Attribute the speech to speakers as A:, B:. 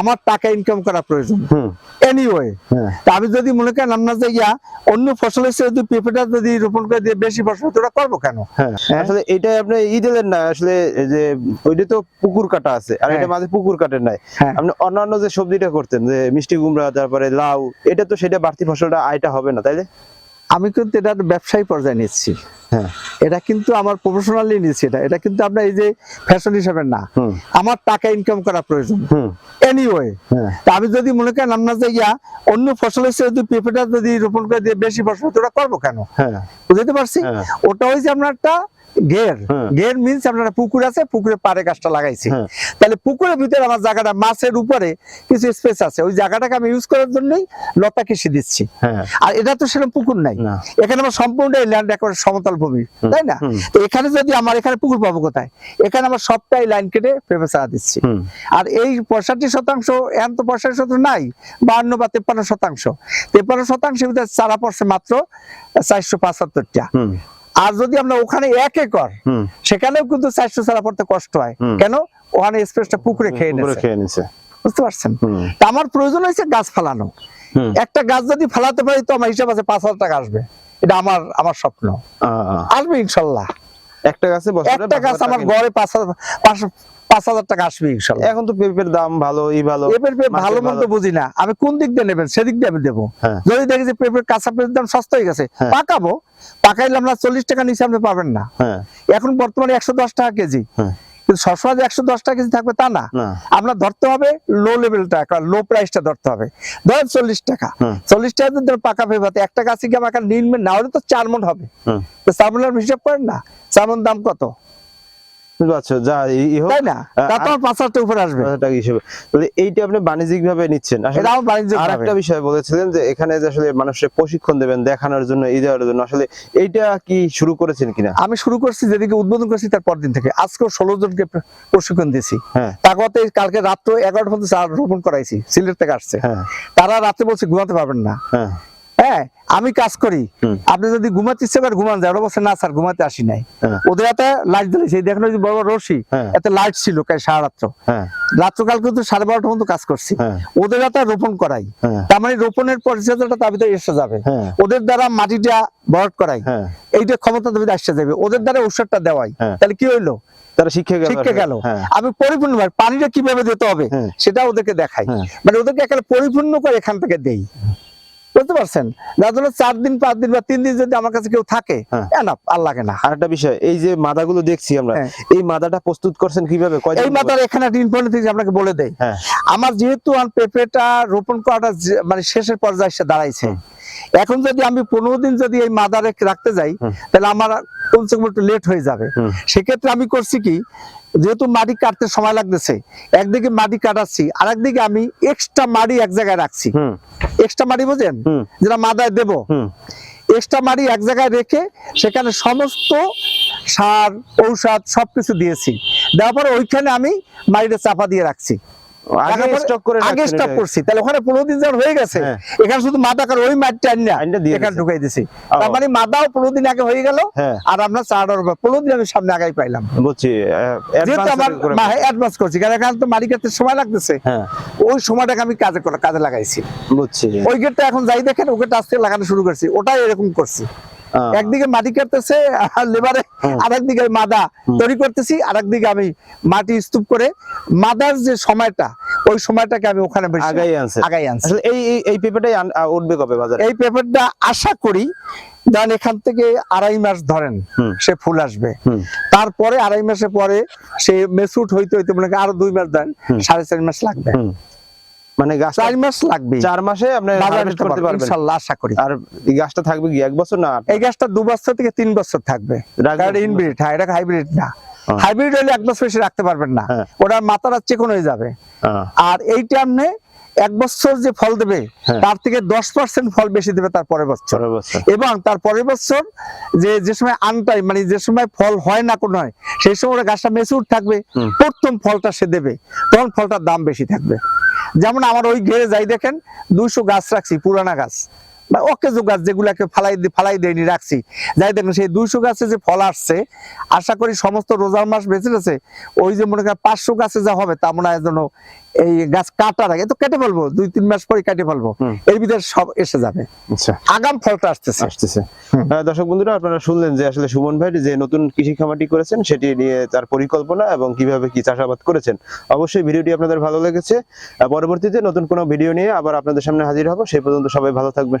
A: আমার টাকা ইনকাম করা প্রয়োজন। এনিওয়ে
B: হ্যাঁ।
A: আমি যদি মনে করেন আপনার যে ইয়া অন্য ফসলের চেয়ে যদি পেঁপেটা যদি রোপণ করে দিয়ে বেশি ফসল তো ওটা করব কেন?
B: হ্যাঁ।
A: হ্যাঁ।
B: আসলে এটাই আপনি ই দিলেন না আসলে যে ওইটা তো পুকুর কাটা আছে আর এটা। মাঝে পুকুর কাটেন নাই। আপনি অন্যান্য যে সবজিটা করতেন যে মিষ্টি কুমড়া তারপরে লাউ এটা তো সেটা বাড়তি ফসলটা আয়টা হবে না তাই না
A: আমি কিন্তু এটা ব্যবসায়ী পর্যায়ে নিচ্ছি।
B: হ্যাঁ।
A: এটা কিন্তু আমার প্রফেশনালি নিচ্ছি এটা। এটা কিন্তু আপনার এই যে ফ্যাশন হিসাবে না। আমার টাকা ইনকাম করা প্রয়োজন। এনিওয়ে
B: তো
A: তা আমি যদি মনে করেন আমরা যে ইয়া অন্য ফসলের যদি পেঁপেটা যদি রোপণ করে দিয়ে বেশি ফসল তো ওটা করব কেন?
B: হ্যাঁ।
A: বুঝতে পারছি?
B: হ্যাঁ।
A: ওটা হয়েছে আপনার একটা ঘের।
B: হ্যাঁ।
A: ঘের মিনস আপনার পুকুর আছে পুকুরে পারে গাছটা লাগাইছি।
B: হ্যাঁ।
A: তাহলে পুকুরের ভিতরে আমার জায়গাটা মাছের উপরে কিছু স্পেস আছে। ওই জায়গাটাকে আমি ইউজ করার জন্যই লতা কৃষি দিচ্ছি।
B: হ্যাঁ।
A: আর এটা তো সেরকম পুকুর নাই। এখানে আমার সম্পূর্ণ ল্যান্ড একেবারে সমতল ভূমি তাই না? তো এখানে যদি আমার এখানে পুকুর পাবো কোথায়? এখানে আমার সবটাই লাইন কেটে পেঁপে চারা দিচ্ছি। আর এই পঁয়ষট্টি শতাংশ এখন তো পঁয়ষট্টি শতাংশ নাই বাহান্ন বা তেপ্পান্ন শতাংশ। তেপ্পান্ন শতাংশের ভিতরে চারা পড়ছে মাত্র চারশো পঁচাত্তরটা। আর যদি আমরা ওখানে এক একর সেখানেও কিন্তু চারশো ছাড়া পড়তে কষ্ট হয়। কেন? ওখানে স্পেসটা পুকুরে খেয়ে
B: নিচ্ছে
A: বুঝতে পারছেন? তা আমার প্রয়োজন হয়েছে গাছ ফালানো। একটা গাছ যদি ফালাতে পারি তো আমার হিসাব আছে পাঁচ হাজার টাকা আসবে। এটা আমার আমার স্বপ্ন। আসবে ইনশাল্লাহ।
B: একটা গাছে
A: একটা গাছ আমার গড়ে পাঁচ পাঁচ হাজার টাকা আসবে ইনশাল্লাহ।
B: এখন তো পেঁপের দাম ভালো ই ভালো
A: পেঁপের পেঁপে ভালো মন্দ বুঝি না। আমি কোন দিক দিয়ে নেবেন? সেদিক দিয়ে আমি দেবো।
B: হ্যাঁ।
A: যদি দেখি যে পেঁপের কাঁচা পেঁপের দাম সস্তা হয়ে গেছে
B: হ্যাঁ।
A: পাকাবো পাকাইলে আমরা চল্লিশ টাকা নিচে আপনি পাবেন না।
B: হ্যাঁ।
A: এখন বর্তমানে একশো দশ টাকা কেজি। কিন্তু সবসময় যে একশো দশটা টাকা কেজি থাকবে তা না। আপনার ধরতে হবে লো লেভেলটা লো প্রাইসটা ধরতে হবে। ধরেন চল্লিশ টাকা। চল্লিশ টাকা যদি পাকা ফেভাতে একটা গাছে কি আমাকে নিন না হলে তো চার মন হবে।
B: হুম
A: তো চার মনের হিসাব করেন না। চার মন দাম কত?
B: যা ই- হোক
A: তাই না? টাকা উপরে আসবে।
B: হাজার টাকা হিসেবে। তাহলে এইটা আপনি বাণিজ্যিক ভাবে নিচ্ছেন। আসলে
A: এটা
B: আর একটা বিষয় বলেছিলেন যে এখানে যে আসলে প্রশিক্ষণ দেবেন দেখানোর জন্য এই দেওয়ার জন্য আসলে এইটা কি শুরু করেছেন কিনা?
A: আমি শুরু করছি যেদিকে উদ্বোধন করছি তার পরদিন থেকে। আজকে ষোলো জনকে প্রশিক্ষণ দিয়েছি।
B: হ্যাঁ।
A: তারপরে কালকে রাত্র এগারোটা পর্যন্ত চা রোপণ করাইছি সিলেট থেকে আসছে।
B: হ্যাঁ।
A: তারা রাত্রে বলছে ঘুমাতে পারবেন না।
B: হ্যাঁ।
A: হ্যাঁ আমি কাজ করি। আপনি যদি ঘুমাতে ইচ্ছে করে ঘুমান যায় ওরা বলছে না স্যার ঘুমাতে আসি নাই।
B: হ্যাঁ।
A: ওদের হাতে লাইট দিয়েছে দেখেন ওই যে বড় রশি
B: হ্যাঁ।
A: এতে লাইট ছিল সারা রাত্র।
B: হ্যাঁ।
A: রাত্রকাল কিন্তু সাড়ে বারোটা পর্যন্ত কাজ করছি। ওদের হাতে রোপণ করাই। তার মানে রোপণের পরিচর্যাটা তার ভিতরে এসে যাবে। ওদের দ্বারা মাটিটা ভরাট করাই। এইটা ক্ষমতা তার ভিতরে আসতে যাবে। ওদের দ্বারা ঔষধটা দেওয়াই। তাহলে কি হইল?
B: তারা শিক্ষা গেল।
A: শিখে গেল। আমি পরিপূর্ণ ভাবে পানিটা কীভাবে দিতে হবে। সেটা ওদেরকে দেখাই। মানে ওদেরকে একেবারে পরিপূর্ণ করে এখান থেকে দেই। বুঝতে পারছেন? যার জন্য চার দিন পাঁচ দিন বা তিন দিন যদি আমার কাছে কেউ থাকে
B: হ্যাঁ।
A: এনাফ আর লাগে না।
B: আর একটা বিষয় এই যে মাদাগুলো দেখছি আমরা
A: হ্যাঁ।
B: এই মাদাটা প্রস্তুত করছেন কীভাবে?
A: এই মাথার এখানে একটা আপনাকে বলে দেই।
B: হ্যাঁ।
A: আমার যেহেতু আমার পেঁপেটা রোপণ করাটা মানে শেষের পর্যায়ে এসে দাঁড়াইছে। এখন যদি আমি পনেরো দিন যদি এই মাদারে রাখতে যাই তাহলে আমার কমসে কম একটু লেট হয়ে যাবে। সেক্ষেত্রে আমি করছি কি যেহেতু মাটি কাটতে সময় লাগতেছে একদিকে মাটি কাটাচ্ছি আর একদিকে আমি এক্সট্রা মাটি এক জায়গায় রাখছি। এক্সট্রা মাটি বোঝেন? যেটা মাদায় দেব।
B: হুম।
A: এক্সট্রা মাটি এক জায়গায় রেখে সেখানে সমস্ত সার ঔষধ সবকিছু দিয়েছি। দেওয়ার পরে ওইখানে আমি মাটিটা চাপা দিয়ে রাখছি।
B: আগে স্টক করে
A: আগে স্টক করছি। তাহলে ওখানে পনেরো দিন হয়ে গেছে।
B: হ্যাঁ।
A: এখানে শুধু মাদা কার ওই মাটিটা আনিয়া
B: আইনটা
A: এখানে ঢুকাই দিছি। তার মানে মাদাও পনেরো দিন আগে হয়ে গেল
B: হ্যাঁ।
A: আর আমরা চারটার উপর পনেরো দিন আমি সামনে আগাই পাইলাম।
B: বুঝছি
A: অ্যাডভান্স করছি। কারণ এখানে তো মাটি সময় লাগতেছে।
B: হ্যাঁ।
A: ওই সময়টাকে আমি কাজে কাজে লাগাইছি।
B: বুঝছি।
A: ওই গেটটা এখন যাই দেখেন ওই গেটটা আজকে লাগানো শুরু করছি। ওটাই এরকম করছি। একদিকে মাটি কাটতেছে আর লেবারে আর একদিকে মাদা তৈরি করতেছি আর একদিকে আমি মাটি স্তূপ করে মাদার যে সময়টা ওই সময়টাকে আমি ওখানে
B: আগাই আনছে।
A: আগাই আনছি।
B: এই এই- পেপারটাই উঠবে কবে বাজারে?
A: এই পেপারটা আশা করি ধরেন এখান থেকে আড়াই মাস ধরেন সে ফুল আসবে। তারপরে আড়াই মাসের পরে সে মেসুট হইতে হইতে মনে আরও দুই মাস
B: ধরেন
A: সাড়ে চার মাস লাগবে।
B: মানে গাছটা
A: চার মাস লাগবে।
B: চার মাসে আপনি harvest করতে পারবেন।
A: ইনশাল্লাহ আশা করি।
B: আর এই গাছটা থাকবে কি এক বছর না
A: এই গাছটা দু বছর থেকে তিন বছর থাকবে। কারণ ইনব্রিড হ্যাঁ এটা হাইব্রিড না।
B: হ্যাঁ।
A: হাইব্রিড হলে এক বছর বেশি রাখতে পারবেন না।
B: হ্যাঁ।
A: ওটার মাথাটা চিকন হয়ে যাবে। আর এইটা আপনি এক বছর যে ফল দেবে
B: হ্যাঁ।
A: তার থেকে দশ পার্সেন্ট ফল বেশি দেবে তার পরের বছর। এবং তার পরের বছর যে যে সময় আনটাই মানে যে সময় ফল হয় না কোনো হয় সেই সময় গাছটা মেচুর থাকবে। প্রথম ফলটা সে দেবে। তখন ফলটার দাম বেশি থাকবে। যেমন আমার ওই ঘেরে যাই দেখেন দুইশো গাছ রাখছি পুরানা গাছ। বা অকেজো গাছ যেগুলাকে ফালাই ফালাই দেয়নি রাখছি। যাই দেখেন সেই দুইশো গাছে যে ফল আসছে আশা করি সমস্ত রোজার মাস বেঁচে গেছে ওই যে মনে করেন পাঁচশো গাছে যা হবে তা মনে হয় যেন এই গাছ কাটার আগে তো কেটে ফেলব দুই তিন মাস পরে কেটে ফেলব। এর ভিতরে সব এসে যাবে।
B: আচ্ছা।
A: আগাম ফলটা আসতেছে।
B: আসতেছে। দর্শক বন্ধুরা আপনারা শুনলেন যে আসলে সুমন ভাই যে নতুন কৃষি খামারটি করেছেন সেটি নিয়ে তার পরিকল্পনা এবং কীভাবে কি চাষাবাদ করেছেন। অবশ্যই ভিডিওটি আপনাদের ভালো লেগেছে। পরবর্তীতে নতুন কোনো ভিডিও নিয়ে আবার আপনাদের সামনে হাজির হব। সেই পর্যন্ত সবাই ভালো থাকবেন